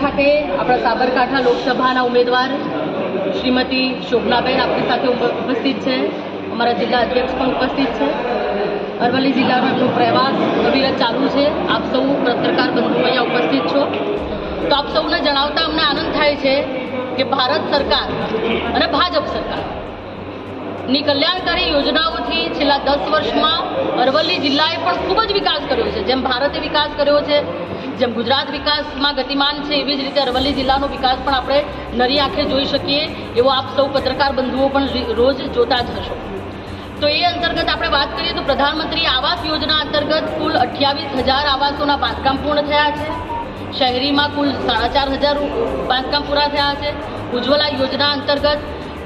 ખાતે આપણા સાબરકાંઠા લોકસભાના ઉમેદવાર શ્રીમતી શોભનાબેન આપણી સાથે ઉપ- ઉપસ્થિત છે. અમારા જિલ્લા અધ્યક્ષ પણ ઉપસ્થિત છે. અરવલ્લી જિલ્લાનો એમનો પ્રવાસ અવિરત ચાલુ છે. આપ સૌ પત્રકાર બંધુ અહીંયા ઉપસ્થિત છો. તો આપ સૌને જણાવતા અમને આનંદ થાય છે કે ભારત સરકાર અને ભાજપ સરકાર ની કલ્યાણકારી યોજનાઓથી છેલ્લા દસ વર્ષમાં અરવલ્લી જિલ્લાએ પણ ખૂબ જ વિકાસ કર્યો છે. જેમ ભારતે વિકાસ કર્યો છે, જેમ ગુજરાત વિકાસમાં ગતિમાન છે, એવી જ રીતે અરવલ્લી જિલ્લાનો વિકાસ પણ આપણે નરી આંખે જોઈ શકીએ, એવો આપ સૌ પત્રકાર બંધુઓ પણ રોજ જોતા જ હશો. તો એ અંતર્ગત આપણે વાત કરીએ તો પ્રધાનમંત્રી આવાસ યોજના અંતર્ગત કુલ અઠ્યાવીસ હજાર આવાસોના બાંધકામ પૂર્ણ થયા છે. શહેરીમાં કુલ સાડા ચાર હજાર બાંધકામ પૂરા થયા છે. ઉજ્જવલા યોજના અંતર્ગત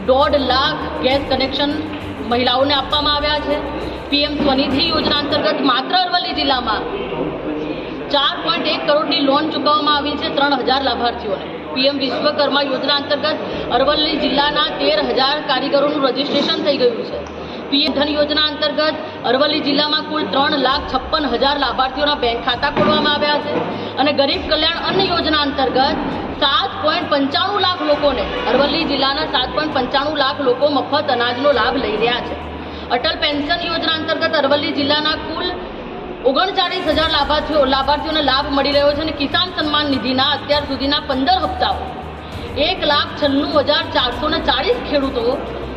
દોઢ લાખ ગેસ કનેક્શન મહિલાઓને આપવામાં આવ્યા છે. પીએમ સ્વનિધિ યોજના અંતર્ગત માત્ર અરવલ્લી જિલ્લામાં ચાર પોઈન્ટ એક કરોડની લોન ચૂકવવામાં આવી છે ત્રણ હજાર લાભાર્થીઓને. પીએમ વિશ્વકર્મા યોજના અંતર્ગત અરવલ્લી જિલ્લાના તેર હજાર કારીગરોનું રજીસ્ટ્રેશન થઈ ગયું છે. પીએમ ધન યોજના અંતર્ગત અરવલ્લી જિલ્લામાં કુલ ત્રણ લાખ છપ્પન હજાર લાભાર્થીઓના બેંક ખાતા ખોલવામાં આવ્યા છે. અને ગરીબ કલ્યાણ અન્ન યોજના અંતર્ગત સાત પોઈન્ટ પંચાણું લાખ લોકોને અરવલ્લી જિલ્લાના સાત પોઈન્ટ પંચાણું લાખ લોકો મફત અનાજનો લાભ લઈ રહ્યા છે. અટલ પેન્શન યોજના અંતર્ગત અરવલ્લી જિલ્લાના કુલ ઓગણચાળીસ હજાર લાભાર્થીઓ લાભાર્થીઓને લાભ મળી રહ્યો છે અને કિસાન સન્માન નિધિના અત્યાર સુધીના પંદર હપ્તાઓ. એક લાખ છન્નું હજાર ચારસો ચાળીસ ખેડૂતો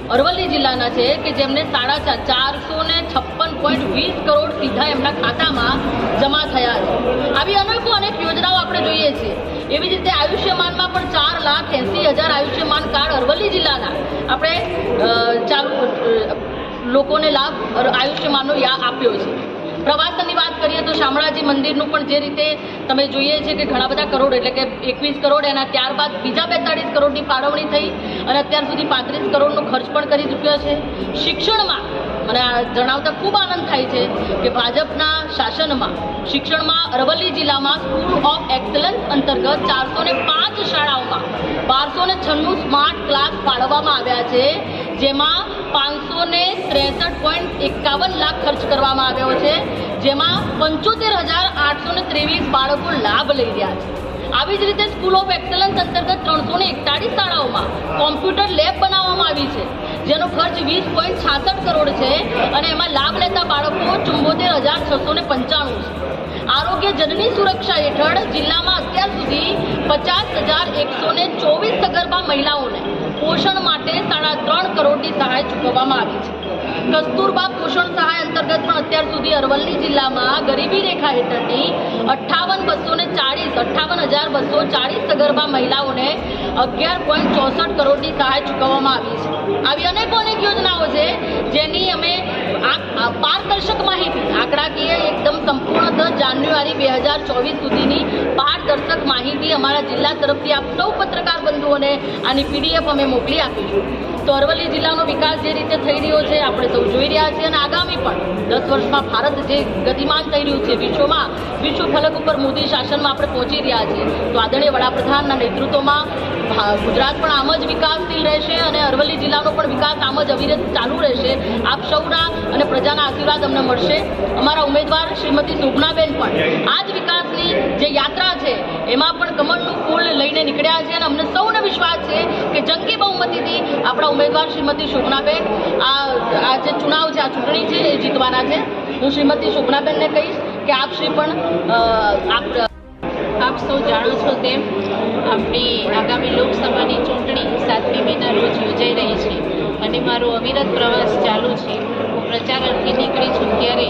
અરવલ્લી જિલ્લાના છે કે જેમને સાડા ચાર ચારસો ને છપ્પન પોઈન્ટ વીસ કરોડ સીધા એમના ખાતામાં જમા થયા છે. આવી અનેકો અનેક યોજનાઓ આપણે જોઈએ છીએ. હજાર આયુષ્યમાન કાર્ડ અરવલ્લી જિલ્લાના આપણે ચાલુ લોકોને લાભ આયુષ્યમાનનો યા આપ્યો છે. પ્રવાસનની વાત કરીએ તો શામળાજી મંદિરનું પણ જે રીતે તમે જોઈએ છે કે ઘણા બધા કરોડ, એટલે કે એકવીસ કરોડ, એના ત્યારબાદ બીજા બેતાળીસ કરોડની ફાળવણી થઈ અને અત્યાર સુધી પાંત્રીસ કરોડનો ખર્ચ પણ કરી ચૂક્યો છે. શિક્ષણમાં મને જણાવતા ખૂબ આનંદ થાય છે કે ભાજપના શાસનમાં, શિક્ષણમાં, અરવલ્લી જિલ્લામાં સ્કૂલ ઓફ એક્સલન્સ અંતર્ગત ચારસો ને પાંચ શાળાઓમાં બારસો ને છન્નું સ્માર્ટ ક્લાસ ફાળવવામાં આવ્યા છે, જેમાં પાંચસો ને ત્રેસઠ પોઈન્ટ એકાવન લાખ ખર્ચ કરવામાં આવ્યો છે, જેમાં પંચોતેર હજાર આઠસો ને ત્રેવીસ બાળકો લાભ લઈ રહ્યા છે. આવી જ રીતે સ્કૂલ ઓફ એક્સલન્સ અંતર્ગત ત્રણસો ને એકતાળીસ શાળાઓમાં કોમ્પ્યુટર લેબ છે જેનો ખર્ચ વીસ પોઈન્ટ છાસઠ કરોડ છે અને એમાં લાભ લેતા બાળકો ચુંબોતેર હજાર છસો ને પંચાણું છે. આરોગ્ય જનની સુરક્ષા હેઠળ જિલ્લામાં અત્યાર સુધી પચાસ હજાર એકસો ને ચોવીસ સગર્ભા મહિલાઓને પોષણ માટે સાડા ત્રણ કરોડની સહાય ચૂકવવામાં આવી છે. કસ્તુરબા પોષણ સહાય અંતર્ગતમાં અત્યાર સુધી અરવલ્લી જિલ્લામાં ગરીબી રેખા હેઠળની અઠ્ઠાવન બસો ને ચાળીસ, અઠ્ઠાવન હજાર બસો ચાળીસ સગર્ભા મહિલાઓને અગિયાર પોઈન્ટ ચોસઠ કરોડની સહાય ચૂકવવામાં આવી છે. આવી અનેકો અનેક યોજનાઓ છે, જેની અમે પારદર્શક માહિતી, આંકડાકીય એકદમ સંપૂર્ણતઃ જાન્યુઆરી બે હજાર ચોવીસ સુધીની પારદર્શક માહિતી અમારા જિલ્લા તરફથી આપ સૌ પત્રકાર બંધુઓને આની પીડીએફ અમે મોકલી આપીશું. તો અરવલ્લી જિલ્લાનો વિકાસ જે રીતે થઈ રહ્યો છે, આપણે સૌ જોઈ રહ્યા છીએ. અને આગામી પણ દસ વર્ષમાં ભારત જે ગતિમાન થઈ રહ્યું છે વિશ્વમાં, વિશ્વ ફલક ઉપર મોદી શાસનમાં આપણે પહોંચી રહ્યા છીએ. તો આદરણીય વડાપ્રધાનના નેતૃત્વમાં ગુજરાત પણ આમ જ વિકાસશીલ રહેશે અને અરવલ્લી જિલ્લાનો પણ વિકાસ આમ જ અવિરત ચાલુ રહેશે. આપ સૌના અને પ્રજાના આશીર્વાદ અમને મળશે. અમારા ઉમેદવાર શ્રીમતી શોભનાબેન પણ આ જ વિકાસની જે યાત્રા છે, એમાં પણ કમળનું ફૂલ નીકળ્યા છે અને અમને સૌને વિશ્વાસ છે કે જંગી બહુમતીથી આપણા ઉમેદવાર શ્રીમતી શોભનાબેન આ આ જે ચુનાવ છે, આ ચૂંટણી છે, એ જીતવાના છે. હું શ્રીમતી શોભનાબેનને કહીશ કે આપ શ્રી પણ આપ આપ સૌ જાણો છો તેમ આપણી આગામી લોકસભાની ચૂંટણી સાતમી મેના રોજ યોજાઈ રહી છે અને મારો અવિરત પ્રવાસ ચાલુ છે હું પ્રચાર અર્થે નીકળી છું ત્યારે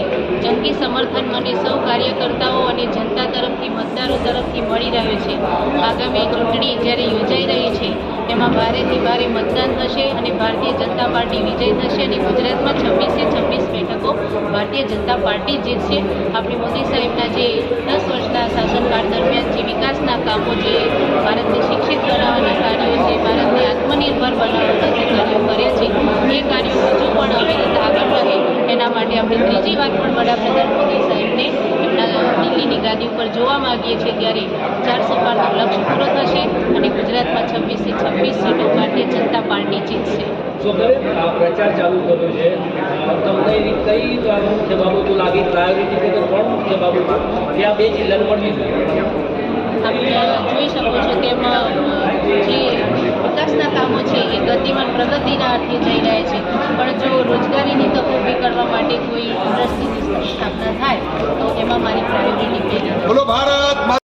જંગી સમર્થન મને સૌ કાર્યકર્તાઓ અને જનતા તરફથી, મતદારો તરફથી મળી રહ્યો છે. આગામી ચૂંટણી જ્યારે યોજાઈ રહી છે, એમાં ભારેથી ભારે મતદાન થશે અને ભારતીય જનતા પાર્ટી વિજય થશે અને ગુજરાતમાં છવ્વીસે છવ્વીસ બેઠકો ભારતીય જનતા પાર્ટી જીતશે. આપણી મોદી સાહેબના જે દસ વર્ષના શાસનકાળ દરમિયાન જે વિકાસના કામો જે ભારતને શિક્ષિત બનાવવાના કાર્યો છે, ભારતને આત્મનિર્ભર બનાવવાના જે કાર્યો કર્યા છે એ કાર્યો હજુ પણ અવિરત આગળ રહે એના માટે આપણે ત્રીજી વાર પણ વડાપ્રધાન મોદી સાહેબને એમના દિલ્હીની ગાદી ઉપર જોવા માંગીએ છીએ ત્યારે ચારસો પારનો લક્ષ્ય પૂરો થશે અને ગુજરાતમાં છવ્વીસે છવ્વીસ સીટો ભારતીય જનતા પાર્ટી જીતશે. પ્રચાર ચાલુ કર્યો છે તમને એવી કઈ મુખ્ય બાબતો લાગી? પ્રાયોરિટી વગર કોણ મુખ્ય બાબતો કે બે જિલ્લાને મળવી જોઈ શકો છો કે એમાં જે વિકાસના કામો છે એ ગતિમાન પ્રગતિના અર્થે જઈ રહ્યા છે. પણ જો રોજગારીની તકો ઊભી કરવા માટે કોઈ ઇન્ડસ્ટ્રીની સ્થાપના થાય તો એમાં મારી પ્રાયોરિટી પહેલી બોલો ભારત